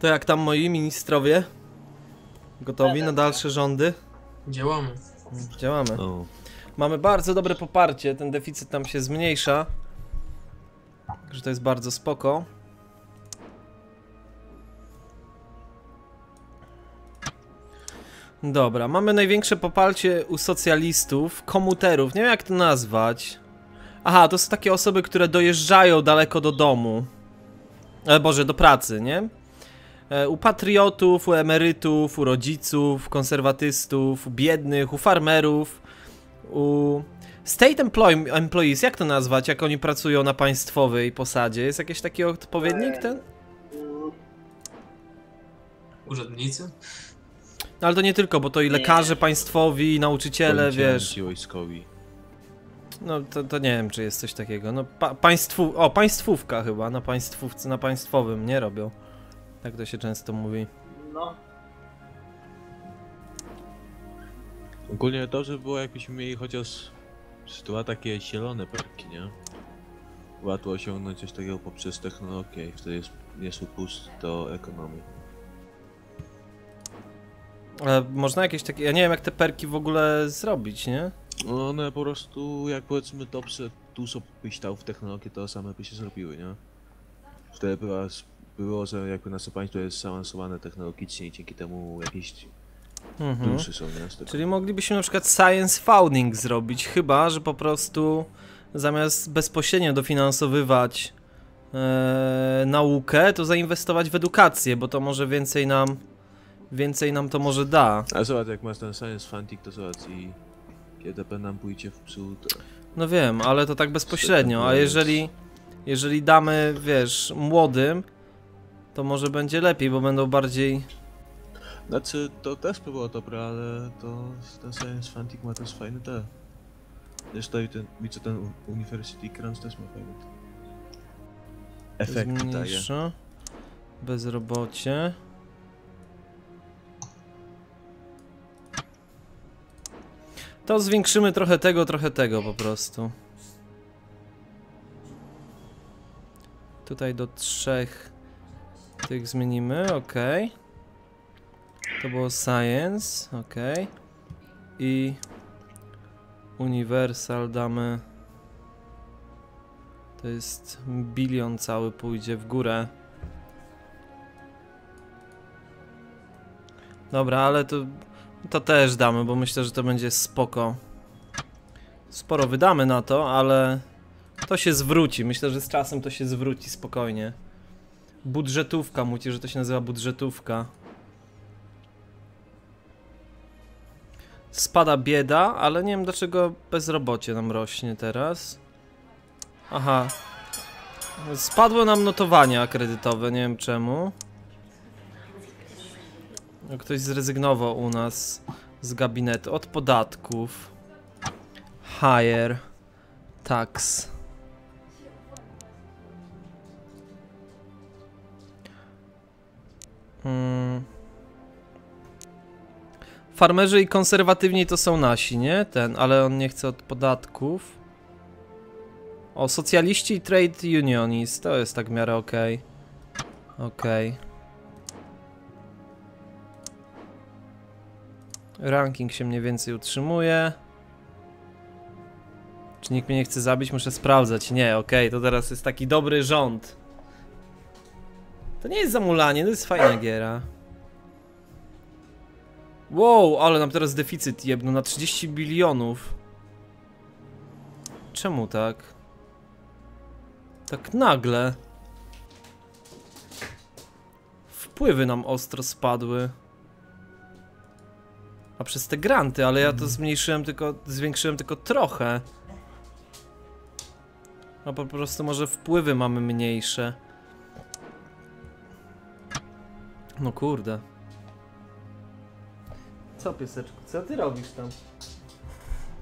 To jak tam moi ministrowie? Gotowi na dalsze rządy? Działamy. Działamy. O, Mamy bardzo dobre poparcie, ten deficyt tam się zmniejsza. Także to jest bardzo spoko. Dobra, mamy największe poparcie u socjalistów, komuterów, nie wiem jak to nazwać. Aha, to są takie osoby, które dojeżdżają daleko do domu. E, Boże, do pracy, nie? E, U patriotów, u emerytów, u rodziców, konserwatystów, u biednych, u farmerów, u State employ Employees, jak to nazwać, jak oni pracują na państwowej posadzie? Jest jakiś taki odpowiednik ten? Urzędnicy? No ale to nie tylko, bo to i lekarze państwowi, i nauczyciele, wiesz. wojskowi. No to, to nie wiem, czy jest coś takiego. No pa państwu... O, państwówka chyba, na państwówce, na państwowym, nie robią. Tak to się często mówi. No, Ogólnie dobrze by było jakbyśmy mieli chociaż dwa takie zielone perki, nie? Łatwo osiągnąć coś takiego poprzez technologię i wtedy jest, jest upust do ekonomii. Ale można jakieś takie... Ja nie wiem, jak te perki w ogóle zrobić, nie? No one po prostu, jak powiedzmy dobrze dużo byś dał w technologię, to same by się zrobiły, nie? Wtedy była, było, że jakby nasze państwo jest zaawansowane technologicznie i dzięki temu jakieś Mhm. plusy są, nie? Czyli moglibyśmy na przykład science founding zrobić, chyba, że po prostu zamiast bezpośrednio dofinansowywać e, naukę, to zainwestować w edukację, bo to może więcej nam więcej nam to może da. A zobacz, jak masz ten science funding, to zobacz i GDP nam pójdzie w przód. No wiem, ale to tak bezpośrednio, a jeżeli jeżeli damy, wiesz, młodym, to może będzie lepiej, bo będą bardziej Znaczy, to też by było dobre, ale to ten science funding ma też fajny te. Zresztą i ten, widzę ten u- University Grants też ma fajny daje. zmniejsza. Bezrobocie. To zwiększymy trochę tego, trochę tego po prostu. Tutaj do trzech tych zmienimy, ok. To było science, ok. I universal damy to jest bilion cały pójdzie w górę. Dobra, ale to, to też damy, bo myślę, że to będzie spoko. Sporo wydamy na to, ale to się zwróci. Myślę, że z czasem to się zwróci spokojnie. Budżetówka, mówicie, że to się nazywa budżetówka. Spada bieda, ale nie wiem dlaczego bezrobocie nam rośnie teraz. Aha. Spadło nam notowania kredytowe, nie wiem czemu. Ktoś zrezygnował u nas z gabinetu od podatków. Higher tax. Mm. Farmerzy i konserwatywni to są nasi, nie? Ten, ale on nie chce od podatków. O, socjaliści i trade unionist, to jest tak w miarę okej. Okej. Ranking się mniej więcej utrzymuje. Czy nikt mnie nie chce zabić? Muszę sprawdzać. Nie, okej, to teraz jest taki dobry rząd. To nie jest zamulanie, to jest fajna giera. Wow, ale nam teraz deficyt jebnu na 30 bilionów. Czemu tak? Tak nagle. Wpływy nam ostro spadły. A przez te granty, ale ja to zmniejszyłem tylko, zwiększyłem tylko trochę. A po prostu może wpływy mamy mniejsze. No kurde. Co pieseczku, co ty robisz tam?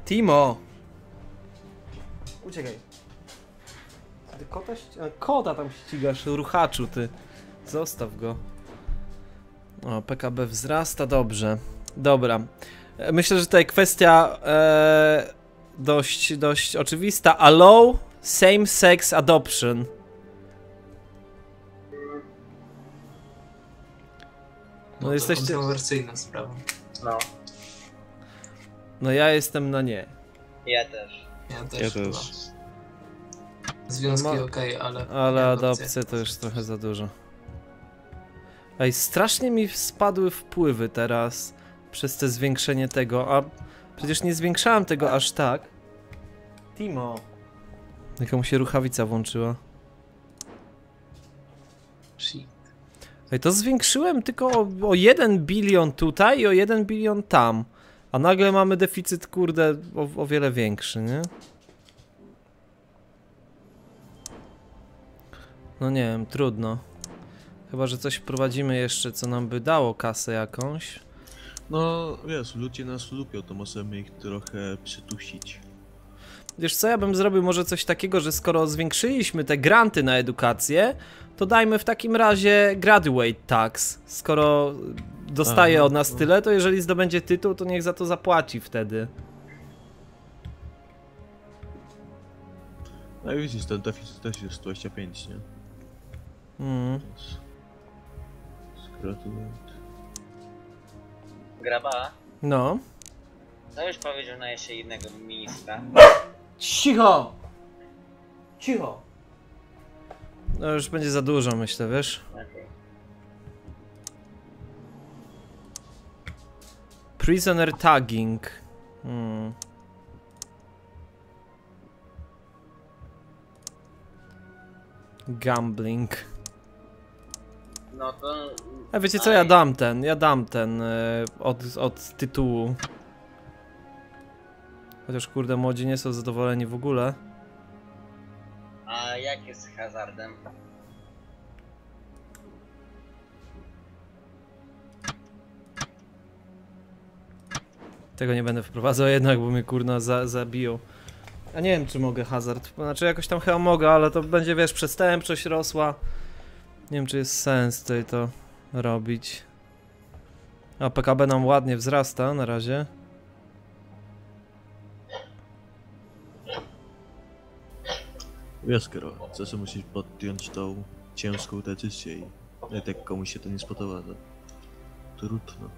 Timo! Uciekaj. Ty kota, ści- a, kota tam ścigasz, ruchaczu ty. Zostaw go. O, PKB wzrasta, dobrze. Dobra. E, Myślę, że tutaj kwestia e, dość, dość oczywista. Allow same-sex adoption. No to jesteście... kontrowersyjna sprawa. No, No ja jestem na nie. ja też. Ja też. Ja chyba. też. Związki Ma- okej, ale. Ale adopcje. adopcje to już trochę za dużo. Ej, strasznie mi spadły wpływy teraz przez te zwiększenie tego, a przecież nie zwiększałem tego aż tak. Timo. Jaka mu się ruchawica włączyła. Shit. Ej, to zwiększyłem tylko o, o 1 bilion tutaj i o 1 bilion tam. A nagle mamy deficyt, kurde, o, o wiele większy, nie? No nie wiem, trudno. Chyba, że coś wprowadzimy jeszcze, co nam by dało kasę jakąś. No wiesz, ludzie nas lubią, to możemy ich trochę przytusić. Wiesz co, ja bym zrobił może coś takiego, że skoro zwiększyliśmy te granty na edukację, to dajmy w takim razie graduate tax. Skoro dostaje Aha, od nas tyle, to jeżeli zdobędzie tytuł, to niech za to zapłaci wtedy. No i widzisz, ten deficyt też jest 25, nie? Mm. Gratuluję. Graba, No. co już powiedział na jeszcze jednego ministra? Cicho! Cicho! No już będzie za dużo, myślę, wiesz? Prisoner tagging. Hmm. Gambling. No to... A wiecie co, ja dam ten, ja dam ten e, od, od tytułu. Chociaż kurde, młodzi nie są zadowoleni w ogóle. A jak jest z hazardem? Tego nie będę wprowadzał jednak, bo mnie kurna za, zabiją. A nie wiem, czy mogę hazard. Znaczy, jakoś tam chyba mogę, ale to będzie, wiesz, przestępczość rosła. Nie wiem, czy jest sens tutaj to robić. A PKB nam ładnie wzrasta na razie. Wiesz, Karol, czasem musisz podjąć tą ciężką decyzję i nawet jak komuś się to nie spodoba, to trudno.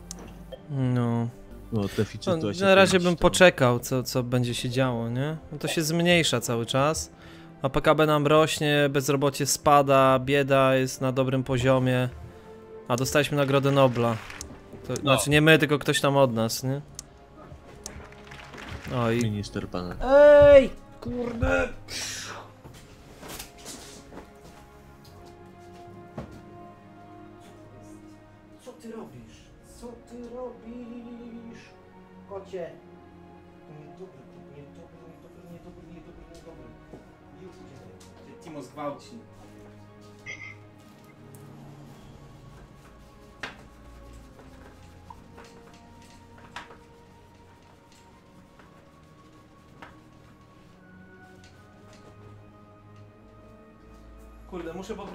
No. No, deficyt no 25 na razie bym to- poczekał, co, co będzie się działo, nie? No to się zmniejsza cały czas. A PKB nam rośnie, bezrobocie spada, bieda jest na dobrym poziomie. A dostaliśmy Nagrodę Nobla. To, Znaczy nie my, tylko ktoś tam od nas, nie? Oj. Minister pana. Ej! Kurde!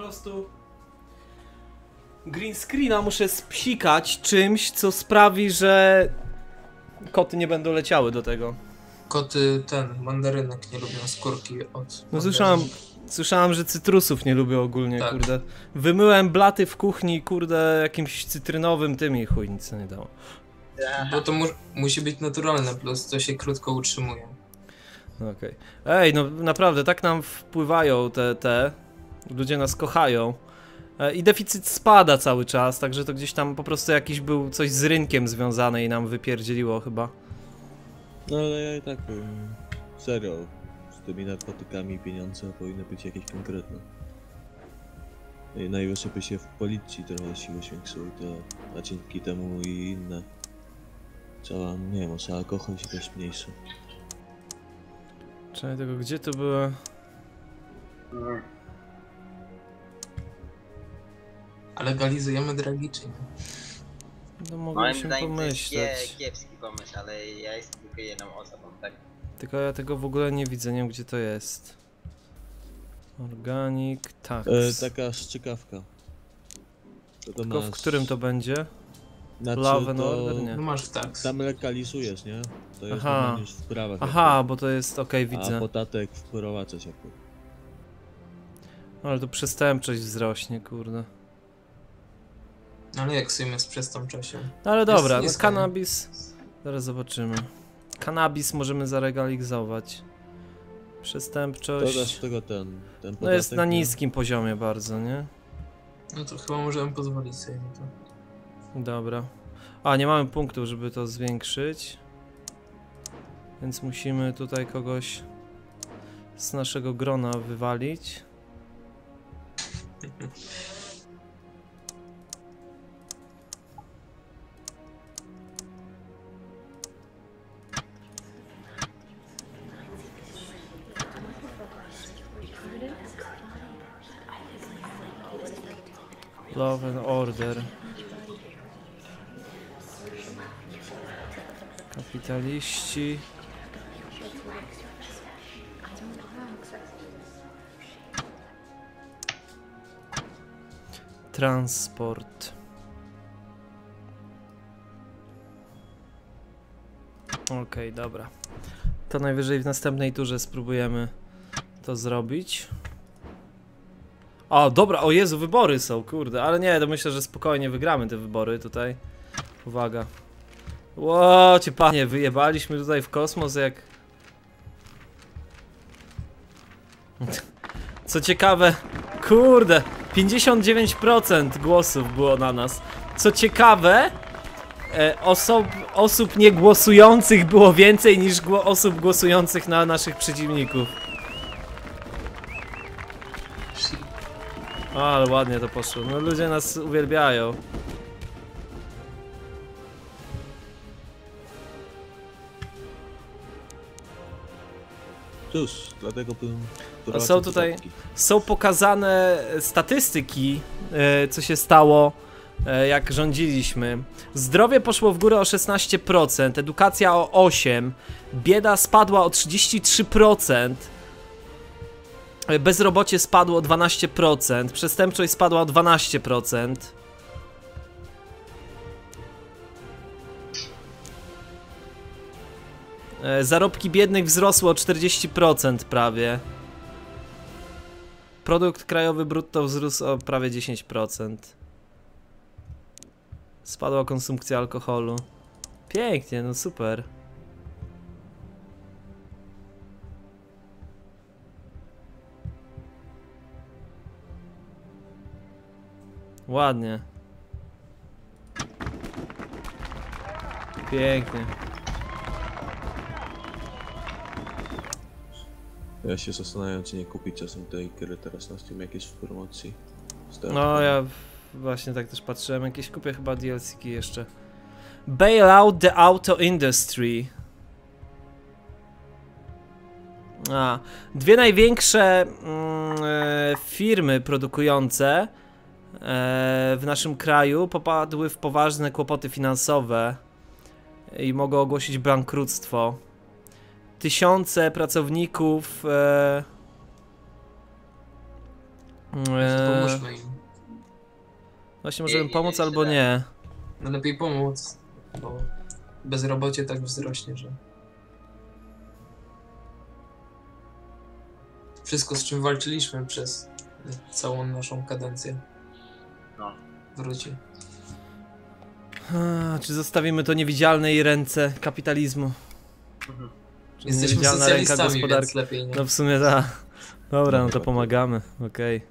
Prostu... Green screena muszę spsikać czymś, co sprawi, że... Koty nie będą leciały do tego. Koty ten, mandarynek nie lubią skórki od. No słyszałem, słyszałem, że cytrusów nie lubię ogólnie, Tak. kurde. Wymyłem blaty w kuchni, kurde, jakimś cytrynowym tym i chuj, nic nie dało. Bo to mu musi być naturalne, plus to się krótko utrzymuje. No Okej. Ej, no naprawdę, tak nam wpływają te, te. Ludzie nas kochają. E, I deficyt spada cały czas, także to gdzieś tam po prostu jakiś był coś z rynkiem związane i nam wypierdzieliło chyba. No ale ja i tak powiem, serio, z tymi narkotykami pieniądze powinny być jakieś konkretne. I najwyżej by się w policji trochę siły zwiększyły, to, a dzięki temu i inne. Cała, nie wiem, może alkohol się też mniejszy. Czekaj, tego gdzie to było? Mm. A legalizujemy dragi czy nie? No mogliśmy zdaniem to jest kie, pomyśleć. kiepski pomysł, ale ja jestem tylko jedną osobą, tak? Tylko ja tego w ogóle nie widzę, nie wiem gdzie to jest. Organic tax. E, taka szczykawka. To to Tylko w masz- którym to będzie? znaczy, Love and to Order? Nie. No masz w taks. Tam legalizujesz, nie? To jest Aha. W prawach. Aha, bo to jest, okej, jakby, widzę. A podatek wprowadzasz jakby. Ale tu przestępczość wzrośnie, kurde. Ale jak sobie jest przez tą czasie? No ale dobra, jest no kanabis. Zaraz zobaczymy. Kanabis możemy zalegalizować. Dodasz Przestępczość. tego ten, ten No jest na nie? niskim poziomie bardzo, nie? No to chyba możemy pozwolić sobie na to. Dobra. A, nie mamy punktów, żeby to zwiększyć. Więc musimy tutaj kogoś z naszego grona wywalić. Love and Order. Kapitaliści. Transport. Okej, dobra. To najwyżej w następnej turze spróbujemy to zrobić. O, dobra, o Jezu, wybory są, kurde, ale nie, to myślę, że spokojnie wygramy te wybory tutaj. Uwaga. Ło, cię panie, wyjebaliśmy tutaj w kosmos jak... Co ciekawe, kurde, 59% głosów było na nas. Co ciekawe, e, osob, osób niegłosujących było więcej niż gło, osób głosujących na naszych przeciwników. O, ale ładnie to poszło. No ludzie nas uwielbiają. Cóż, dlatego bym... A są tutaj- Są pokazane statystyki, e, co się stało, e, jak rządziliśmy. Zdrowie poszło w górę o 16%, edukacja o 8%, bieda spadła o 33%, e, bezrobocie spadło o 12%, przestępczość spadła o 12%. E, Zarobki biednych wzrosły o 40% prawie. Produkt krajowy brutto wzrósł o prawie 10%. Spadła konsumpcja alkoholu. Pięknie, no super. Ładnie. Pięknie. Ja się zastanawiam, czy nie kupić czasem tej gry teraz na Steam jakieś w promocji. No ja właśnie tak też patrzyłem, jakieś kupię chyba DLC jeszcze. Bail out the auto industry. A, dwie największe mm, e, firmy produkujące w naszym kraju popadły w poważne kłopoty finansowe i mogą ogłosić bankructwo. Tysiące pracowników e, e. Właśnie możemy pomóc albo nie. No lepiej pomóc, bo bezrobocie tak wzrośnie, że... Wszystko, z czym walczyliśmy przez całą naszą kadencję. No. Wróci. A, Czy zostawimy to niewidzialnej ręce kapitalizmu? Mhm. Czy Jesteśmy niewidzialna ręka socjalistami, gospodarki? więc lepiej nie. No w sumie tak. Dobra, no to pomagamy. Okej.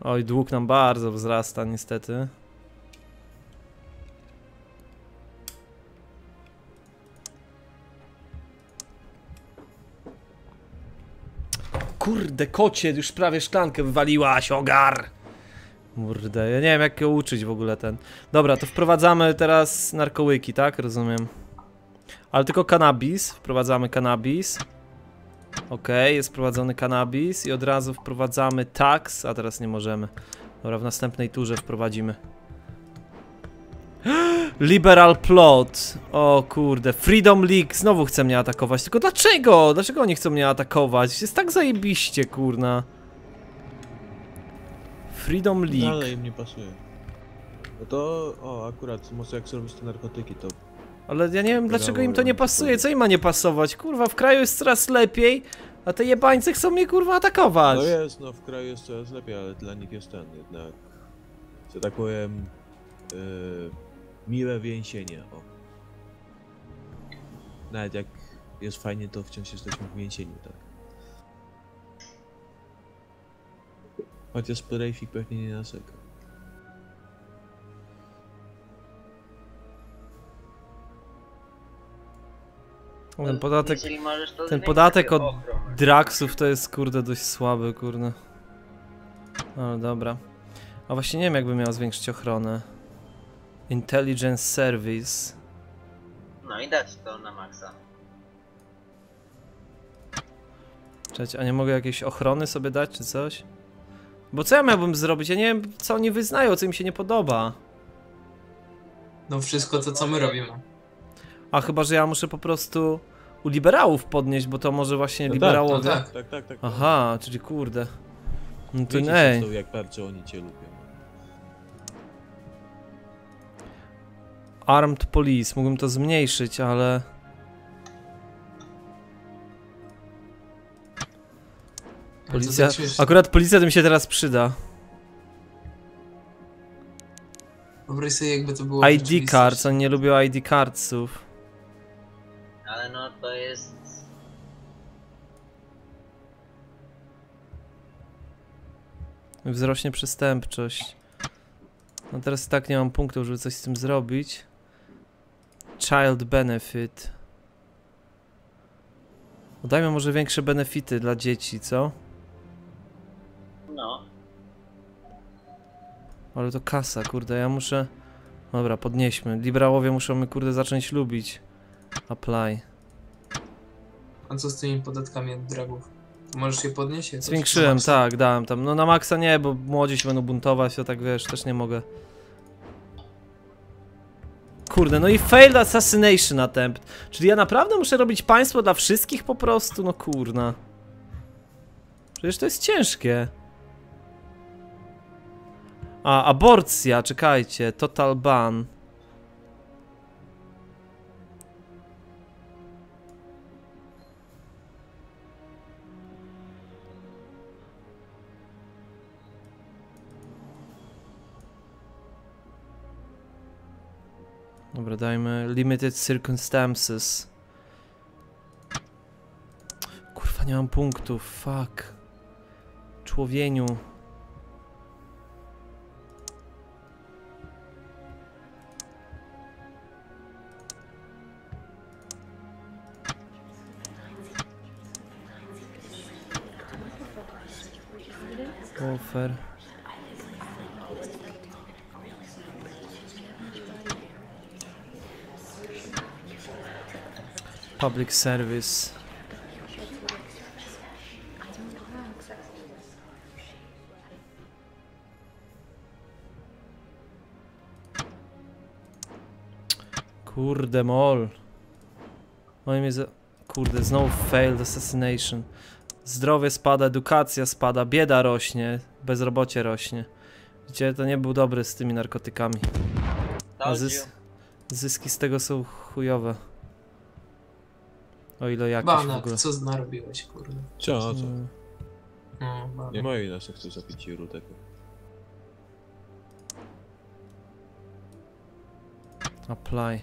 Oj, dług nam bardzo wzrasta niestety. Kurde, kocie, już prawie szklankę wywaliłaś, ogar! Kurde, ja nie wiem jak uczyć w ogóle ten. Dobra, to wprowadzamy teraz narkołyki, tak? Rozumiem. Ale tylko kanabis. Wprowadzamy kanabis. Okej, jest wprowadzony kanabis i od razu wprowadzamy tax, a teraz nie możemy. Dobra, w następnej turze wprowadzimy. Liberal plot. O kurde, Freedom League znowu chce mnie atakować. Tylko dlaczego? Dlaczego oni chcą mnie atakować? Jest tak zajebiście, kurna. Freedom League. Ale im nie pasuje. No to, o, akurat, może jak zrobić te narkotyki, to Ale ja nie wiem dlaczego im to nie pasuje, co im ma nie pasować? Kurwa, w kraju jest coraz lepiej, a te jebańce chcą mnie kurwa atakować. No jest, no w kraju jest coraz lepiej, ale dla nich jest ten jednak że tak powiem, yy, miłe więzienie. O. Nawet jak jest fajnie, to wciąż jesteśmy w więzieniu, tak. Chociaż Sprayfik pewnie nie narzeka. Ten podatek możesz, to ten podatek od ochronę. Draxów to jest kurde dość słaby, kurde. Ale dobra. A właśnie nie wiem jakby miał zwiększyć ochronę. Intelligence Service. No i dać to na maksa. Czekajcie, a nie mogę jakiejś ochrony sobie dać czy coś? Bo co ja miałbym zrobić? Ja nie wiem co oni wyznają, co im się nie podoba. No wszystko to, co my robimy. A chyba, że ja muszę po prostu u liberałów podnieść, bo to może właśnie No tak, liberałowie. no tak. Tak, tak, tak. Aha, czyli kurde. No to zresztą, jak bardzo oni cię lubią. Armed Police, mógłbym to zmniejszyć, ale... Policja, śmiesznie. akurat policja to mi się teraz przyda. Wyobraź sobie, jakby to było w ID cards, oni nie lubią ID cardsów. Ale no to jest... Wzrośnie przestępczość. No teraz tak nie mam punktów, żeby coś z tym zrobić. Child benefit. Dajmy może większe benefity dla dzieci, co? No. Ale to kasa, kurde, ja muszę... Dobra, podnieśmy. Liberałowie muszą mnie, kurde, zacząć lubić. Apply. A co z tymi podatkami od dragów? To możesz je podnieść? Zwiększyłem, tak, dałem tam. No na maksa nie, bo młodzi się będą buntować, to tak wiesz, też nie mogę. Kurde, no i failed assassination attempt. Czyli ja naprawdę muszę robić państwo dla wszystkich po prostu? No kurna. Przecież to jest ciężkie. A, aborcja, czekajcie, total ban. Dobra, dajmy limited circumstances. Kurwa, nie mam punktów, fuck. Człowieniu. Offer. Public service. Kurde mol. Mnie za... Kurde, znowu failed assassination. Zdrowie spada, edukacja spada, bieda rośnie, bezrobocie rośnie. Widzicie, to nie był dobry z tymi narkotykami. A zys zyski z tego są chujowe. O ile jakieś w Banak, ogóle. co narobiłeś, kurde. Co, co? No. Nie moi nas chcą zabić Jiru tego. Apply.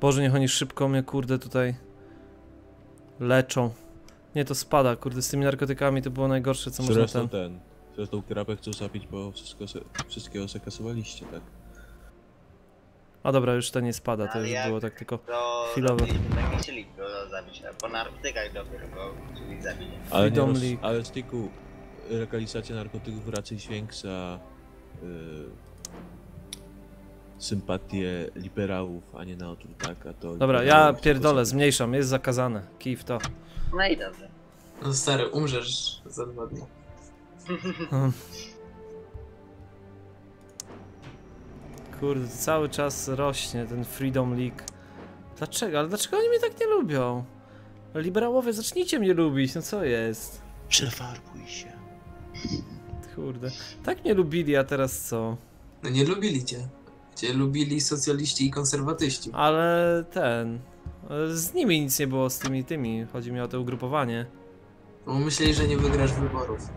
Boże, niech oni szybko mnie, kurde, tutaj leczą. Nie, to spada, kurde, z tymi narkotykami to było najgorsze, co można Zresztą ten... ten. Zresztą krapę chcą zabić, bo wszystko wszystkiego zakasowaliście, tak? A dobra, już to nie spada, to już było tak tylko... To Chwilowo. zabiliśmy, tak nie chcieli go zabić, po narkotykach dopiero go chcieli zabić. Ale, nie roz, ale Stiku, legalizacja narkotyków raczej zwiększa y, sympatię liberałów, a nie na odwrót, tak? A to Dobra, ja pierdolę, zmniejszam, jest zakazane. Kij w to. No i dobrze. No stary, umrzesz za dwa dni. Kurde, cały czas rośnie ten Freedom League. Dlaczego? Ale dlaczego oni mnie tak nie lubią? Liberałowie, zacznijcie mnie lubić, no co jest? Przefarbuj się. Kurde. Tak mnie lubili, a teraz co? No nie lubili cię. Cię lubili socjaliści i konserwatyści. Ale ten... ale Z nimi nic nie było, z tymi tymi. Chodzi mi o to ugrupowanie. Bo myśleli, że nie wygrasz wyborów.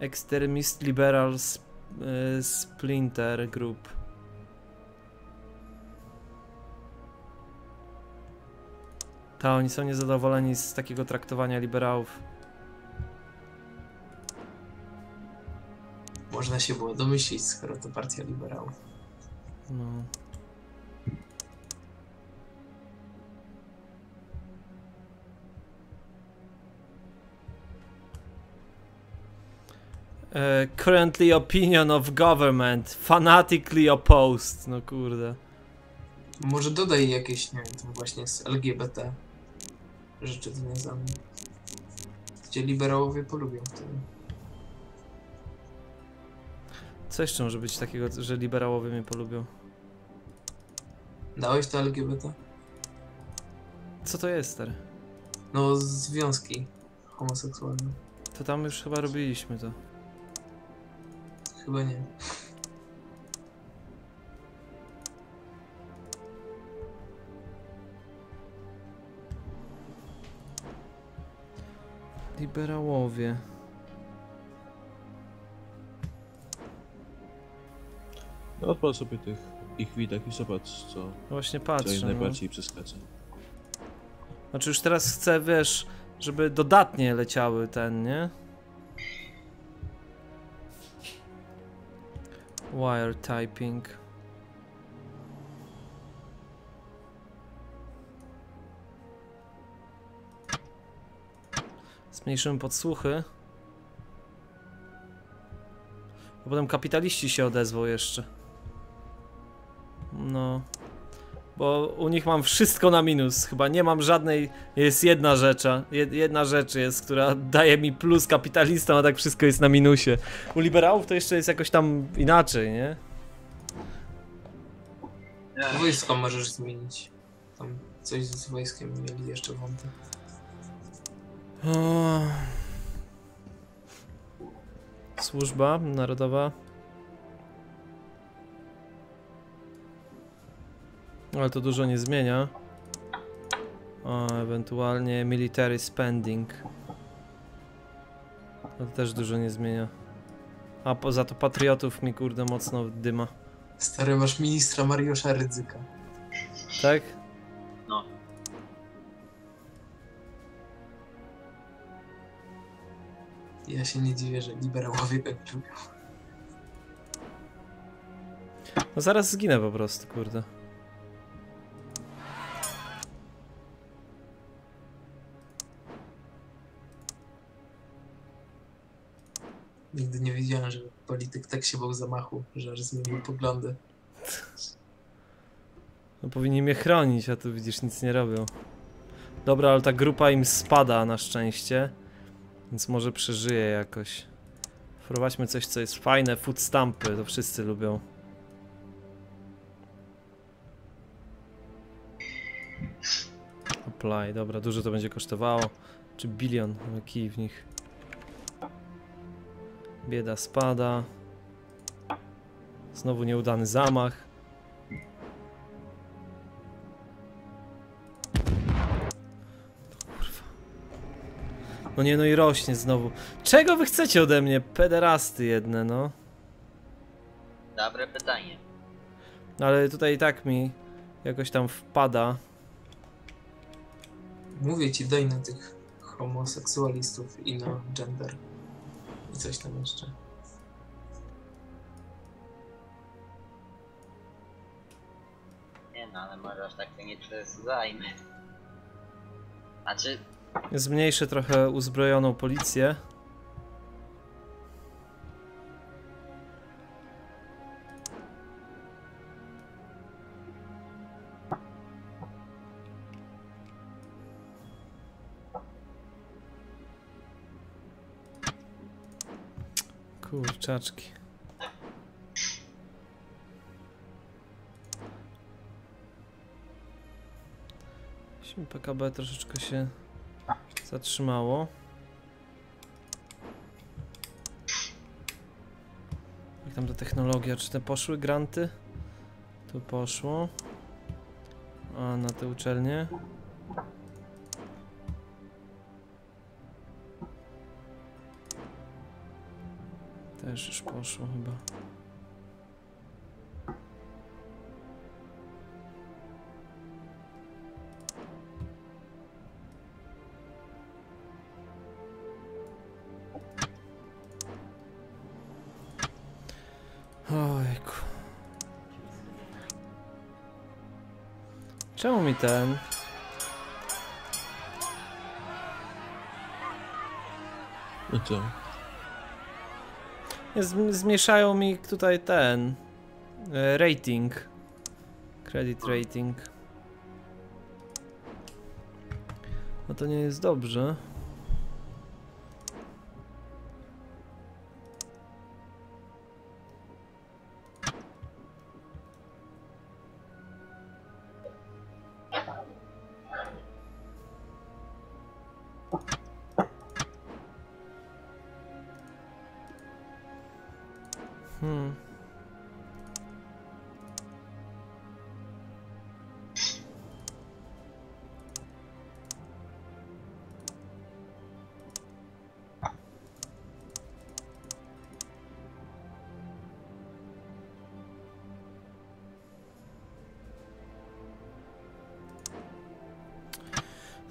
Extremist Liberal y, Splinter Group. Ta, oni są niezadowoleni z takiego traktowania liberałów. Można się było domyślić, skoro to partia liberałów. No. E, currently opinion of government fanatically opposed. No kurde. Może dodaj jakieś, nie wiem, tam właśnie z LGBT rzeczy związane. Gdzie liberałowie polubią wtedy. Co jeszcze może być takiego, że liberałowie mnie polubią? Dałeś to LGBT? Co to jest, stary? No, związki homoseksualne. To tam już chyba robiliśmy to. Chyba nie. Liberałowie. No odpal sobie tych ich widok i zobacz co, Właśnie co im patrzę. No. najbardziej przeszkadza. Znaczy już teraz chcę, wiesz, żeby dodatnie leciały ten, nie? Wire typing. Zmniejszymy podsłuchy. A potem kapitaliści się odezwą jeszcze. No. Bo u nich mam wszystko na minus. Chyba nie mam żadnej. Jest jedna rzecz. Jed, jedna rzecz jest, która daje mi plus kapitalistom, a tak wszystko jest na minusie. U liberałów to jeszcze jest jakoś tam inaczej, nie? Wojsko możesz zmienić. Tam coś z wojskiem mieli jeszcze wątek. O. Służba narodowa. Ale to dużo nie zmienia. O, ewentualnie military spending. To też dużo nie zmienia. A poza to patriotów mi kurde mocno dyma. Stary, masz ministra Mariusza Rydzyka. Tak? No. Ja się nie dziwię, że liberałowie nie lubią. No zaraz zginę po prostu, kurde. Polityk tak się bał zamachu, że aż zmienił poglądy. No powinni mnie chronić, a tu widzisz, nic nie robią. Dobra, ale ta grupa im spada na szczęście. Więc może przeżyje jakoś. Wprowadźmy coś, co jest fajne. Food stampy, to wszyscy lubią. Apply, dobra, dużo to będzie kosztowało. Czy bilion, kij w nich. Bieda spada. Znowu nieudany zamach. Kurwa. No nie, no i rośnie znowu. Czego wy chcecie ode mnie? Pederasty jedne, no. Dobre pytanie. No Ale tutaj i tak mi jakoś tam wpada. Mówię ci, daj na tych homoseksualistów i na gender. I coś tam jeszcze. Nie no, ale może aż tak to nie przesadzajmy. Znaczy, Zmniejszę trochę uzbrojoną policję. Kurczaczki. PKB troszeczkę się zatrzymało. Jak tam ta technologia? Czy te poszły granty? Tu poszło. A na te uczelnie? Też już poszło chyba. Ojku. Czemu mi ten? No? Zmieszają mi tutaj ten e, rating. Credit rating. No to nie jest dobrze.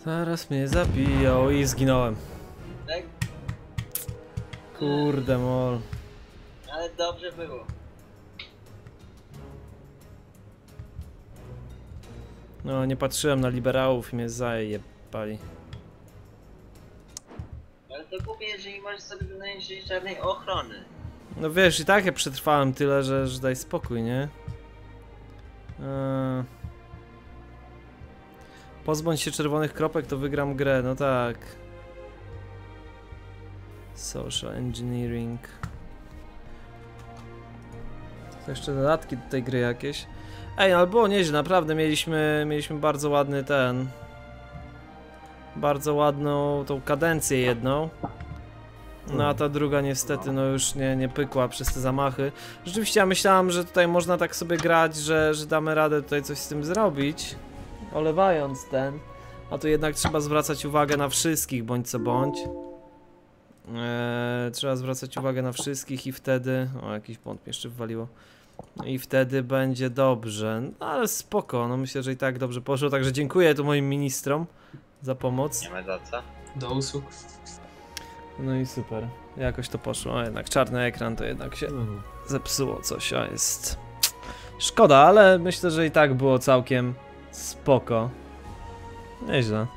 Zaraz mnie zabiją i zginąłem. Tak? Kurde mol. Ale dobrze było. No nie patrzyłem na liberałów i mnie zajebali. Ale to głupie, jeżeli możesz sobie wynająć żadnej ochrony. No wiesz, i tak ja przetrwałem tyle, że, że daj spokój, nie? Pozbądź się czerwonych kropek, to wygram grę, no tak. Social engineering. To jeszcze dodatki do tej gry jakieś. Ej, no było nieźle, naprawdę mieliśmy, mieliśmy bardzo ładny ten... Bardzo ładną tą kadencję jedną. No a ta druga niestety no już nie, nie pykła przez te zamachy. Rzeczywiście ja myślałem, że tutaj można tak sobie grać, że, że damy radę tutaj coś z tym zrobić. Olewając ten. A tu jednak trzeba zwracać uwagę na wszystkich, bądź co bądź. Eee, trzeba zwracać uwagę na wszystkich i wtedy... O, jakiś błąd mnie jeszcze wywaliło. I wtedy będzie dobrze. No ale spoko, no myślę, że i tak dobrze poszło. Także dziękuję tu moim ministrom za pomoc. Nie ma za co. Do usług. No i super. Jakoś to poszło. A jednak czarny ekran to jednak się No. zepsuło coś, a jest. Szkoda, ale myślę, że i tak było całkiem spoko. Nieźle.